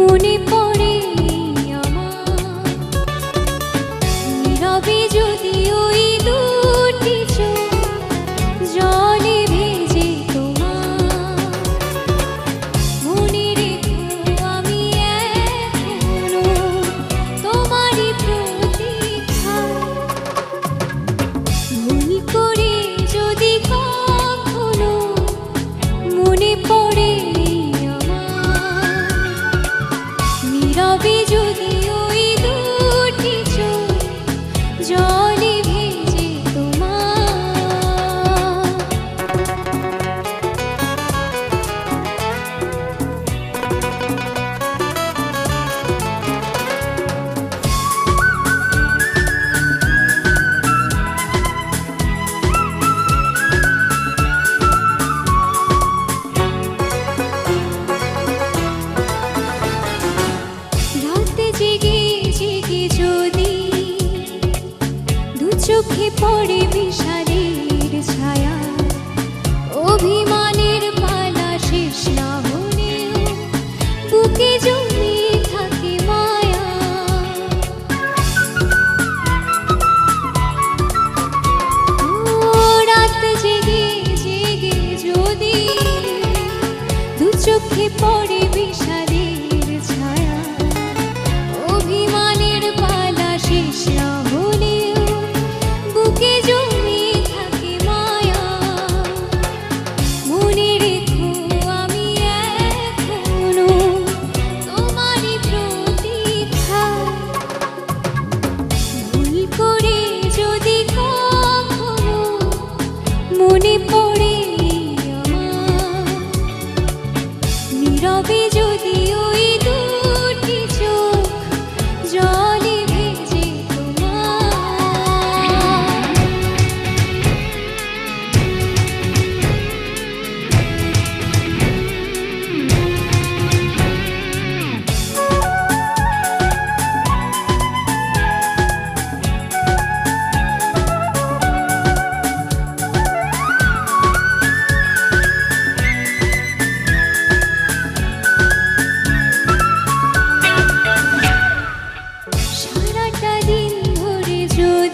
মনে চোখে পড়ে বিষাদের ছায়া। অভিমান